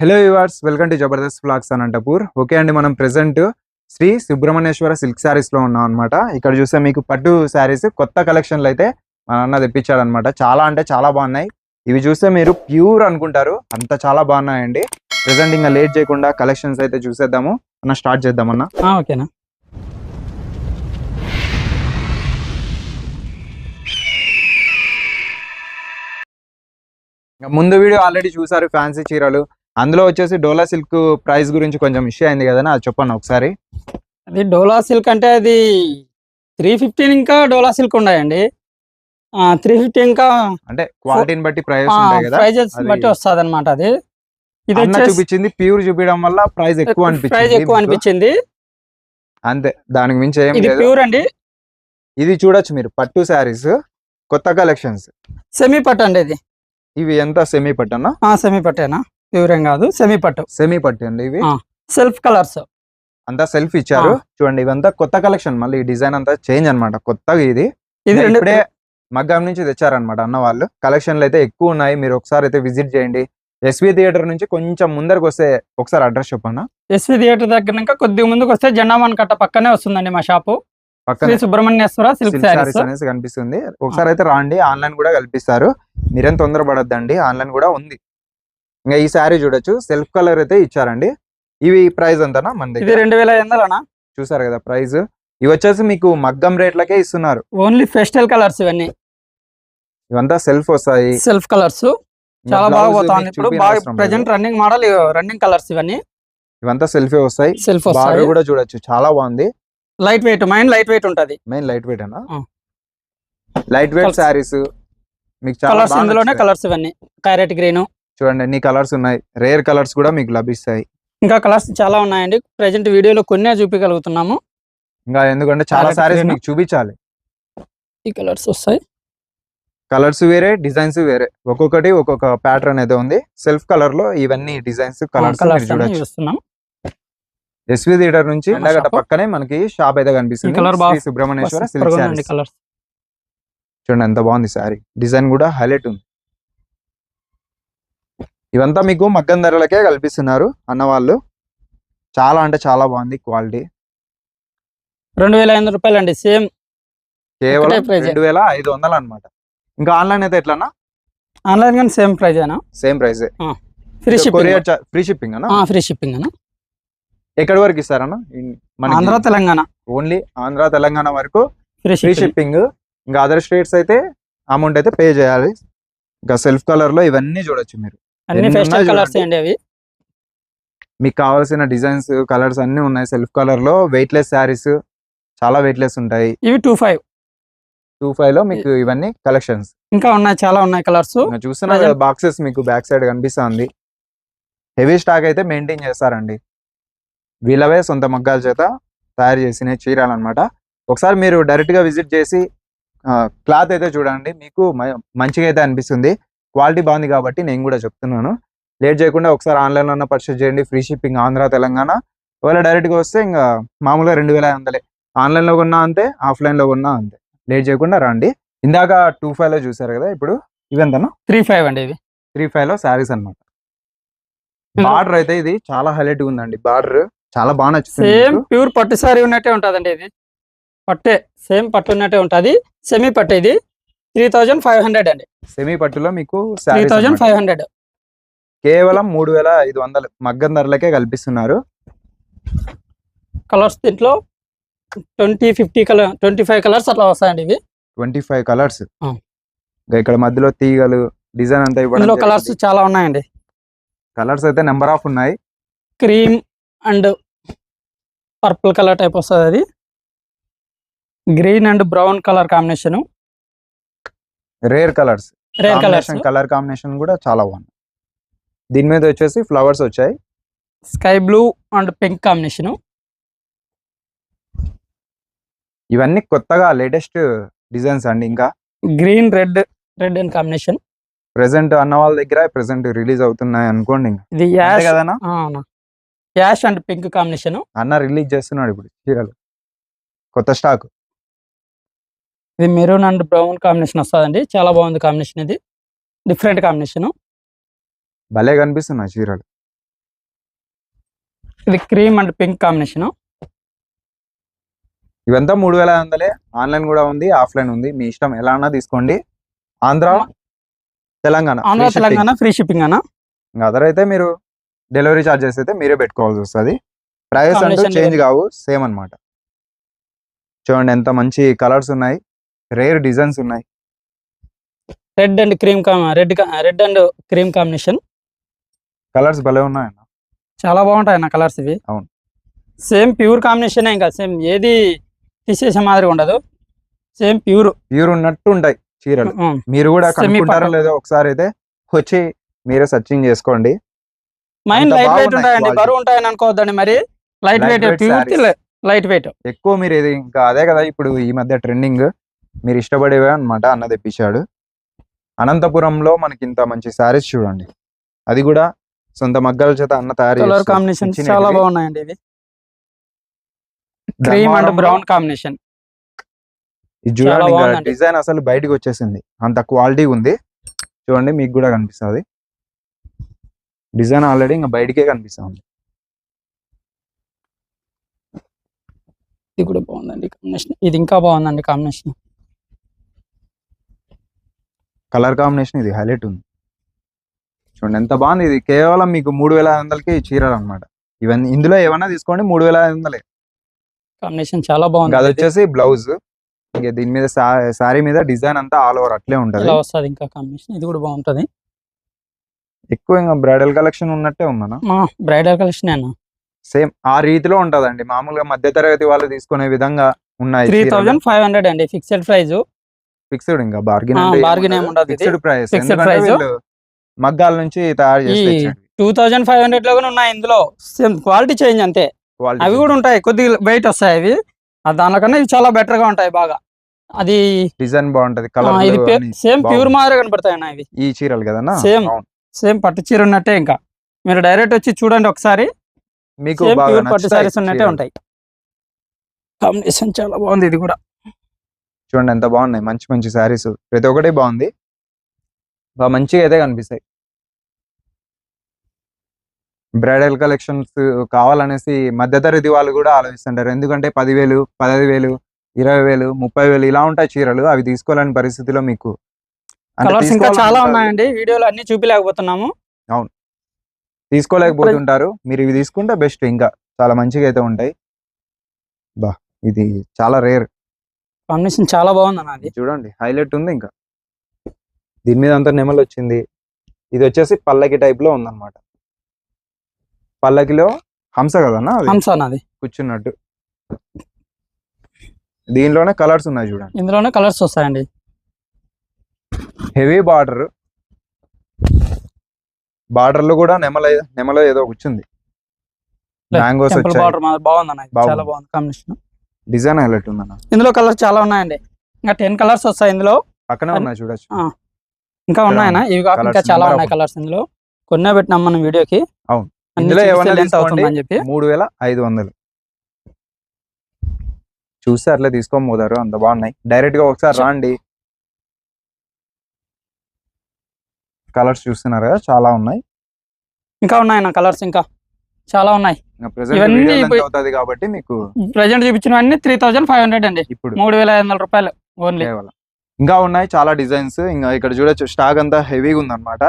Hello yours welcome to Jabardasth flags Anantapur okay అండి మనం present Shri Subrahmanyeswara silk శారీస్లో ఉన్నాం అనమాట ఇక్కడ చూస్తే మీకు పట్టు శారీస్ కొత్త కలెక్షన్లు అయితే మన అన్న తెప్పించాడు అనమాట చాలా అంటే చాలా బాగున్నాయి. ఇవి చూస్తే మీరు ప్యూర్ అనుకుంటారు. అంత చాలా బాగున్నాయండి. ప్రెసెంట్ ఇంకా లేట్ చేయకుండా కలెక్షన్స్ అయితే చూసేద్దాము. అన్న స్టార్ట్ చేద్దామన్నా ఓకేనా ఇంకా ముందు వీడియో ఆల్రెడీ చూసారు ఫ్యాన్సీ చీరలు. అందులో వచ్చేసి డోలా సిల్క్ ప్రైస్ గురించి కొంచెం ఇష్యూ అయింది కదా అది చెప్పండి ఒకసారి. అది డోలా సిల్క్ అంటే అది త్రీ ఫిఫ్టీన్ ఇంకా డోలా సిల్క్ ఉన్నాయండి. త్రీ ఫిఫ్టీ ఇంకా అంటే క్వాలిటీని బట్టి ప్రైస్ ప్రైజెస్ బట్టి వస్తుంది అనమాట అది. ఇది చూపించింది ప్యూర్ చూపించడం వల్ల ప్రైస్ ఎక్కువ ప్రైస్ అనిపించింది ఎక్కువ. అనిపించింది. అంతే దానికి మించి ఏం ఇది ప్యూర్ అండి. ఇది చూడొచ్చు మీరు పట్టు శారీస్ కొత్త కలెక్షన్స్. సెమీ పట్టు అండి ఇది. ఇవి ఎంత సెమీ పట్టు అన్న సెమీ పట్టేనా? ప్యూర్ ఏం కాదు సెమీ పట్టు. సెమీ పట్టు అండి ఇవి. సెల్ఫ్ కలర్స్ అంతా సెల్ఫ్ ఇచ్చారు. చూడండి ఇవంతా కొత్త కలెక్షన్ మళ్ళీ ఈ డిజైన్ అంతా చేంజ్ అన్నమాట. కొత్తగా ఇది. ఇది ఇప్పుడే మగ్గం నుంచి తెచ్చారనమాట అన్న వాళ్ళు. కలెక్షన్లు అయితే ఎక్కువ ఉన్నాయి. మీరు ఒకసారి అయితే విజిట్ చేయండి. ఎస్వి థియేటర్ నుంచి కొంచెం ముందరకు వస్తే ఒకసారి అడ్రస్ చెప్పన్నా ఎస్వి థియేటర్ దగ్గర కొద్దిగా ముందుకు వస్తే జెండామన్ కట్ట పక్కనే వస్తుందండి మా షాపు పక్కన. సుబ్రహ్మణ్యేశ్వర సిల్క్ సారీస్ అనేసి కనిపిస్తుంది. ఒకసారి అయితే రాండి. ఆన్లైన్ కూడా కల్పిస్తారు. మీరేం తొందరపడద్దండి. ఆన్లైన్ కూడా ఉంది. ఇంకా ఈ శారీ చూడొచ్చు. సెల్ఫ్ కలర్ అయితే ఇచ్చారండి. ఇవి ప్రైస్ అంతనా మన దగ్గర. రెండు వేల ఎనిమిదిలోనా చూసారు కదా ప్రైస్. ఇవి వచ్చేసి మీకు మగ్గం రేట్లకే ఇస్తున్నారు. ఓన్లీ ఫెస్టల్ కలర్స్ ఇవన్నీ. ఇవంతా సెల్ఫ్ వస్తాయి. Self colours. చాలా బాగా ఇప్పుడు చూపిన బాగా. Present running model running colours ఇవన్నీ. ఇవంతా సెల్ఫే వస్తాయి. సెల్ఫ్ వస్తాయి. కూడా చూడొచ్చు. చాలా బాగుంది. Light weight mind light weight ఉంటది. మెయిన్ లైట్ వెయిట్ అన్న. Light weight. శారీస్ మీకు చాలా కలర్స్ ఇందులోనే. కలర్స్ ఇవన్నీ. క్యారెట్ గ్రీన్ చూడండి ఎన్ని కలర్స్ ఉన్నాయి. రేర్ కలర్స్ కూడా మీకు లభిస్తాయి. ఇంకా కలర్స్ చాలా ఉన్నాయండి. ప్రెసెంట్ వీడియోలో కొన్నే చూపించగలుగుతున్నాము ఇంకా ఎందుకంటే చాలా green. మీకు చూపించాలి. ఈ కలర్స్ వస్తాయి. కలర్స్ వేరే డిజైన్స్ వేరే. ఒక్కొక్కటి ఒక్కొక్క ప్యాటర్న్ అయితే ఉంది. సెల్ఫ్ కలర్లో ఇవన్నీ డిజైన్స్ కలర్స్ చూడొచ్చు. ఎస్వి థియేటర్ నుంచి ఎండగట్ట. పక్కనే మనకి షాప్ అయితే కనిపిస్తుంది. సుబ్రహ్మణ్యేశ్వర సిల్క్ చూడండి ఎంత బాగుంది శారీ డిజైన్ కూడా హైలైట్ ఉంది. ఇవంతా మీకు మగ్గం ధరలకే కల్పిస్తున్నారు అన్న వాళ్ళు చాలా అంటే చాలా బాగుంది క్వాలిటీ. రెండు వేల ఐదు రూపాయలు అండి సేమ్ కేవలం. రెండు వేల ఐదు వందలు అనమాట ఇంకా ఆన్లైన్ అయితే ఎట్లన్నా? ఆన్లైన్ కానీ సేమ్ ప్రైస్ అయినా same price free shipping. Free shipping అన్న? ఫ్రీ షిప్పింగ్ అన్న. ఎక్కడి వరకు ఇస్తారన్న ఆంధ్ర తెలంగాణ. ఓన్లీ ఆంధ్ర తెలంగాణ వరకు ఫ్రీ షిప్పింగ్. ఇంకా అదర్ స్టేట్స్ అయితే అమౌంట్ అయితే పే చేయాలి. ఇంకా సెల్ఫ్ కలర్లో ఇవన్నీ చూడొచ్చు మీరు. అన్ని ఉన్నాయి కలర్స్. అండి అవి. మీకు కావాల్సిన డిజైన్స్ కలర్స్ అన్ని ఉన్నాయి. సెల్ఫ్ కలర్లో వెయిట్ లెస్ శారీస్ చాలా వెయిట్ లెస్ ఉంటాయి. ఇవి టూ ఫైవ్. టూ ఫైవ్లో మీకు ఇవన్నీ కలెక్షన్స్ ఇంకా ఉన్నాయి చాలా ఉన్నాయి కలర్స్. చూస్తున్నా బాక్సెస్ మీకు బ్యాక్ సైడ్ కనిపిస్తుంది. హెవీ స్టాక్ అయితే మెయింటైన్ చేస్తారండి. వీళ్ళవే సొంత మగ్గాల చేత తయారు చేసిన చీరలు అనమాట ఒకసారి మీరు డైరెక్ట్గా విజిట్ చేసి క్లాత్ అయితే చూడండి. మీకు మంచిగా అయితే అనిపిస్తుంది. క్వాలిటీ బాగుంది కాబట్టి నేను కూడా చెప్తున్నాను. లేట్ చేయకుండా ఒకసారి ఆన్లైన్లో పర్చేస్ చేయండి. Free shipping Andhra Telangana. ఒకవేళ డైరెక్ట్గా వస్తే ఇంకా మామూలుగా రెండు వేల ఐదు వందలే. ఆన్లైన్లో కొన్నా అంతే ఆఫ్లైన్లో కొన్నా అంతే. లేట్ చేయకుండా రండి. ఇందాక టూ ఫైవ్లో చూసారు కదా ఇప్పుడు? ఇవెంతనా త్రీ ఫైవ్ అండి ఇవి. త్రీ ఫైవ్లో శారీస్ అన్నమాట. బార్డర్ అయితే ఇది చాలా హైలైట్ ఉందండి. బార్డర్ చాలా బాగా నచ్చుతుంది సేమ్. ప్యూర్ పట్టు సారీ ఉన్నట్టే ఉంటుందండి ఇది. పట్టే సేమ్ పట్టు ఉన్నట్టే ఉంటుంది. సెమీ పట్టు ఇది. త్రీ థౌజండ్ ఫైవ్ హండ్రెడ్ అండి. సెమీ పట్టులో మీకు త్రీ థౌజండ్. Five hundred. కేవలం మూడు వేల ఐదు వందలు మగ్గం ధరలకే కల్పిస్తున్నారు. కలర్స్ దీంట్లో twenty fifty colour twenty five colours అట్లా వస్తాయండి ఇవి. Twenty five colours. ఇక్కడ మధ్యలో తీగలు డిజైన్ అంతా ఇందులో కలర్స్ చాలా ఉన్నాయండి. కలర్స్ అయితే నెంబర్ ఆఫ్ ఉన్నాయి. Cream and purple colour type వస్తుంది అది. Green and brown colour combination rare colours rare colours colour combination కూడా చాలా బాగుంది దీని మీద వచ్చేసి ఫ్లవర్స్ వచ్చాయి. Sky blue and pink combination ఇవన్నీ కొత్తగా లేటెస్ట్ డిజైన్స్ అండి ఇంకా. Green red red and combination present అన్న వాళ్ళ దగ్గర ప్రెసెంట్ రిలీజ్ అవుతున్నాయి అనుకోండి ఇది యాష్ కదనా యాష్ అండ్ పింక్ కాంబినేషన్ అన్న రిలీజ్ చేస్తున్నాడు ఇప్పుడు చీరలు. కొత్త స్టాక్ ఇది మెరూన్ అండ్ బ్రౌన్ కాంబినేషన్ వస్తుందండి. చాలా బాగుంది కాంబినేషన్ ఇది. Different combination. భలే కనిపిస్తున్నాయి చీరలు. ఇది క్రీమ్ అండ్ పింక్ కాంబినేషన్. ఇవంతా మూడు వేల ఐదు వందలే. ఆన్లైన్ కూడా ఉంది ఆఫ్లైన్ ఉంది. మీ ఇష్టం ఎలా అన్నా తీసుకోండి. ఆంధ్ర తెలంగాణ. ఆంధ్ర. తెలంగాణ ఫ్రీ షిప్పింగ్ అన్న. ఇంకా అదర్ అయితే మీరు డెలివరీ చార్జెస్ అయితే మీరే పెట్టుకోవాల్సి వస్తుంది. ప్రైస్ అంటూ చేంజ్. కావు సేమ్ అన్నమాట. చూడండి ఎంత మంచి కలర్స్ ఉన్నాయి. రేర్ డిజైన్స్ ఉన్నాయి. Red and cream red red and cream combination colours భలే ఉన్నాయి చాలా బాగుంటాయి అన్న కలర్స్ ఇవి. అవును. సేమ్ ప్యూర్ కాంబినేషన్ ఇంకా సేమ్ ఏది తీసేసే మాదిరిగా ఉండదు. సేమ్ ప్యూర్ ప్యూర్ ఉన్నట్టు ఉంటాయి చీరలు. మీరు కూడా కనుక్కుంటారో. లేదో ఒకసారి అయితే వచ్చి మీరే సర్చింగ్ చేసుకోండి. మైండ్ లైట్ వెయిట్ ఉంటాయండి. బరువు ఉంటాయని అనుకోవద్దండి మరి. Light weight pure. Light weight ఎక్కువ మీరు ఇది ఇంకా అదే కదా ఇప్పుడు ఈ మధ్య ట్రెండింగ్ మీరు ఇష్టపడేవే అన్నమాట అన్న తెప్పించాడు. అనంతపురంలో మనకి ఇంత మంచి శారీస్ చూడండి. అది కూడా సొంత మగ్గాల చేత అన్న తయారు కలర్. కాంబినేషన్ చాలా. బాగున్నాయండి ఇవి. క్రీమ్ అండ్ బ్రౌన్ కాంబినేషన్ ఇది చూడండి. డిజైన్ అసలు బయటికి వచ్చేసింది. అంత క్వాలిటీ ఉంది. చూడండి మీకు కూడా కనిపిస్తుంది. డిజైన్ ఆల్రెడీ ఇంకా బయటికే కనిపిస్తుంది. ఇది కూడా బాగుందండి కాంబినేషన్ ఇది ఇంకా బాగుందండి కాంబినేషన్ కలర్ కాంబినేషన్ ఇది హైలైట్ ఉంది. చూడండి ఎంత బాగుంది. ఇది కేవలం మీకు మూడు వేల ఐదు వందలకి చీరలు అనమాట ఇవన్నీ ఇందులో ఏమన్నా తీసుకోండి మూడు వేల ఐదు వందలే. కాంబినేషన్ చాలా ఇంకా అది బాగుంది వచ్చేసి బ్లౌజ్. ఇంకా దీని మీద శారీ మీద డిజైన్ అంతా ఆల్ ఓవర్ అట్లే ఉంటది. వస్తుంది ఇంకా కాంబినేషన్. ఇది కూడా బాగుంటది. ఎక్కువ ఇంకా బ్రైడల్ కలెక్షన్ ఉన్నట్టే ఉందన్న? బ్రైడల్ కలెక్షన్ అన్న. సేమ్ ఆ రీతిలో ఉంటదండి. మామూలుగా మధ్య తరగతి వాళ్ళు తీసుకునే విధంగా ఉన్నాయి త్రీ థౌజండ్ ఫైవ్ హండ్రెడ్ అండి ఫిక్స్డ్ ప్రైస్ ఫిక్స్డ్ ఇంకా బార్గెన్ ఇది. Fixed price Fixed price. మగ్గాల నుంచి తయారు చేసి. టూ థౌజండ్ ఫైవ్ హండ్రెడ్లో కూడా ఉన్నాయి ఇందులో. సేమ్ క్వాలిటీ చేంజ్ అంతే. అవి కూడా ఉంటాయి. కొద్దిగా వెయిట్ వస్తాయి అవి. ఆ దానికన్నా ఇవి చాలా బెటర్గా ఉంటాయి బాగా. అది డిజైన్ బాగుంటది. కలర్ ఇది సేమ్ ప్యూర్. మాదిరిగా కనపడతాయి అన్న ఇవి. ఈ చీరలు కదన్నా? Same. అవును. సేమ్ పట్టు చీర ఉన్నట్టే ఇంకా. మీరు డైరెక్ట్ వచ్చి చూడండి ఒకసారి. మీకు సేమ్ బాగా ప్యూర్ పట్టు సారీస్ ఉన్నట్టే. ఉంటాయి. కాంబినేషన్ చాలా బాగుంది ఇది కూడా. చూడండి ఎంత బాగున్నాయి. మంచి మంచి శారీస్. ప్రతి ఒక్కటి బాగుంది. బాగా మంచిగా అయితే కనిపిస్తాయి. బ్రైడల్ కలెక్షన్స్ కావాలనేసి మధ్యతరగతి వాళ్ళు కూడా ఆలోచిస్తుంటారు. ఎందుకంటే పదివేలు పదహైదు వేలు ఇరవై వేలు ముప్పై వేలు ఇలా ఉంటాయి చీరలు. అవి తీసుకోలేని పరిస్థితిలో మీకు కలర్స్ ఇంకా చాలా ఉన్నాయండి. వీడియోలో అన్ని చూపించలేకపోతున్నాము తీసుకోలేకపోతుంటారు. మీరు ఇవి తీసుకుంటే బెస్ట్. ఇంకా చాలా మంచిగా అయితే ఉంటాయి. బా ఇది చాలా రేర్. కాంబినేషన్ చాలా బాగుంది అన్న అది. చూడండి హైలైట్ ఉంది ఇంకా. దీని మీద అంతా నెమలు వచ్చింది. ఇది వచ్చేసి పల్లకి టైప్లో ఉందన్నమాట. పల్లకిలో హంస కదన్నా హంస అన్నది కూర్చున్నట్టు. దీనిలోనే కలర్స్ ఉన్నాయి చూడండి. ఇందులోనే కలర్స్ వస్తాయండి. హెవీ బార్డర్ బార్డర్లో కూడా నెమల నెమలో ఏదో కూర్చుంది మ్యాంగోస్ బార్డర్ బాగుంది అన్న ఇది. బాగుంది. చాలా బాగుంది కాంబినేషన్ డిజైన్ హైలైట్ ఉందన్న. ఇందులో కలర్స్ చాలా ఉన్నాయండి. ఇంకా టెన్ కలర్స్ వస్తాయి ఇందులో. పక్కనే ఉన్నాయి చూడొచ్చు. ఇంకా ఉన్నాయన్నా. ఇవి కాక ఇంకా చాలా ఉన్నాయి కలర్స్ ఇందులో. కొన్నే పెట్టినాం మనం వీడియోకి. అవును. ఇందులో ఏమన్నా చెప్పి. మూడు వేల ఐదు వందలు. చూస్తే అట్లా తీసుకొని పోతారు. అంత బాగున్నాయి. డైరెక్ట్గా ఒకసారి రాండి. కలర్స్ చూస్తున్నారు కదా చాలా ఉన్నాయి. ఇంకా ఉన్నాయన్న కలర్స్ ఇంకా. చాలా ఉన్నాయి. ఇంకా ప్రెసెంట్ ఇవన్నీ అవుతుంది కాబట్టి మీకు ప్రజెంట్ చూపించినవన్నీ త్రీ థౌజండ్ ఫైవ్ హండ్రెడ్ అండి. ఇప్పుడు మూడు వేల ఐదు వందల రూపాయలు ఓన్లీ ఇంకా ఉన్నాయి చాలా డిజైన్స్ ఇంకా ఇక్కడ చూడొచ్చు స్టాక్ అంతా హెవీగా ఉందన్నమాట.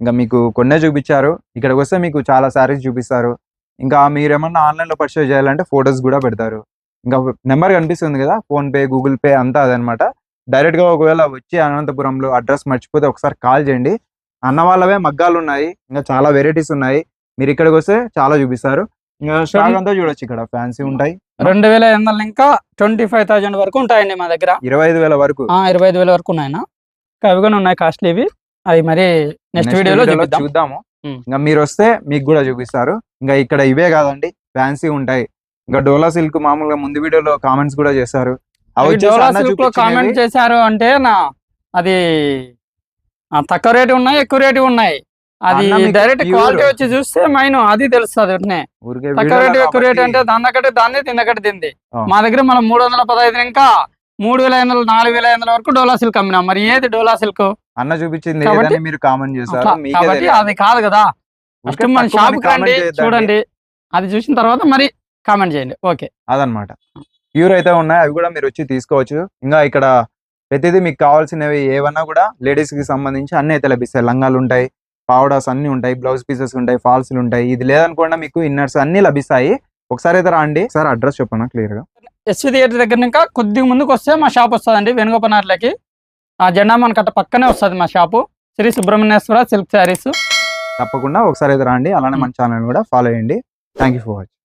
ఇంకా మీకు కొన్నే చూపించారు. ఇక్కడికి వస్తే మీకు చాలా శారీస్ చూపిస్తారు. ఇంకా మీరు ఏమన్నా ఆన్లైన్లో పర్చేస్ చేయాలంటే ఫొటోస్ కూడా పెడతారు. ఇంకా నెంబర్ కనిపిస్తుంది కదా ఫోన్ పే గూగుల్ పే అంతా అదనమాట డైరెక్ట్గా ఒకవేళ వచ్చి అనంతపురంలో అడ్రస్ మర్చిపోతే ఒకసారి కాల్ చేయండి. అన్న వాళ్ళవే మగ్గాలు ఉన్నాయి ఇంకా చాలా వెరైటీస్ ఉన్నాయి. మీరు ఇక్కడికి వస్తే చాలా చూపిస్తారు. స్టాక్ అంతా చూడొచ్చు ఇక్కడ. ఫ్యాన్సీ ఉంటాయి. రెండు వేల ఐదు వందలు ఇంకా ట్వంటీ ఫైవ్ థౌజండ్ వరకు ఉంటాయండి మా దగ్గర. ఇరవై ఐదు వేల వరకు. ఆ, ఇరవై ఐదు వేల వరకు ఉన్నాయన్న. అవి కూడా ఉన్నాయి కాస్ట్లీ ఇవి. అవి మరి నెక్స్ట్ వీడియోలో చూద్దాము. ఇంకా మీరు వస్తే మీకు కూడా చూపిస్తారు. ఇంకా ఇక్కడ ఇవే కాదండి ఫ్యాన్సీ ఉంటాయి. ఇంకా డోలా సిల్క్ మామూలుగా ముందు వీడియోలో కామెంట్స్ కూడా చేశారు. అవి డోలా సిల్క్లో కామెంట్ చేశారు అంటే నా అది తక్కువ రేటు ఉన్నాయి ఎక్కువ రేటు ఉన్నాయి. అది డైరెక్ట్ క్వాలిటీ వచ్చి చూస్తే మైన్ అది తెలుస్తుంది ఊరికే తక్కువ రేటు ఎక్కువ రేటు అంటే దాని దగ్గర దాన్ని దీని దగ్గర తింది. మా దగ్గర మనం మూడు వందల పదహైదు ఇంకా మూడు వేల ఐదు వందలు నాలుగు వేల ఐదు వందల వరకు డోలా సిల్క్ అమ్మినాం. మరి ఏది డోలా సిల్క్? అన్న చూపించింది మీరు కామెంట్ చేశారు కాబట్టి. అది కాదు కదా. ఫస్ట్ మన షాప్ రండి చేయొద్దండి. చూడండి. అది చూసిన తర్వాత మరి కామెంట్ చేయండి. ఓకే. అదనమాట. ప్యూర్ అయితే ఉన్నాయి అవి కూడా మీరు వచ్చి తీసుకోవచ్చు. ఇంకా ఇక్కడ ప్రతిదీ మీకు కావాల్సినవి ఏవన్నా కూడా లేడీస్కి సంబంధించి అన్ని అయితే లభిస్తాయి. లంగాలు ఉంటాయి పావడాస్ అన్ని ఉంటాయి బ్లౌజ్ పీసెస్ ఉంటాయి ఫాల్స్లు ఉంటాయి. ఇది లేదనుకోండి మీకు ఇన్నర్స్ అన్ని లభిస్తాయి. ఒకసారి అయితే రండి. సార్ అడ్రస్ చెప్పనా క్లియర్గా ఎస్వి థియేటర్ దగ్గర ఇంకా కొద్దిగా ముందుకు వస్తే మా షాప్ వస్తుందండి వేణుగోపనార్లకి. ఆ జెండా మనకట్ట పక్కనే వస్తుంది మా shop. Shri Subrahmanyeshwara silk sarees. తప్పకుండా ఒకసారి అయితే రండి. అలానే మన ఛానల్ కూడా ఫాలో చేయండి. Thank you for watching.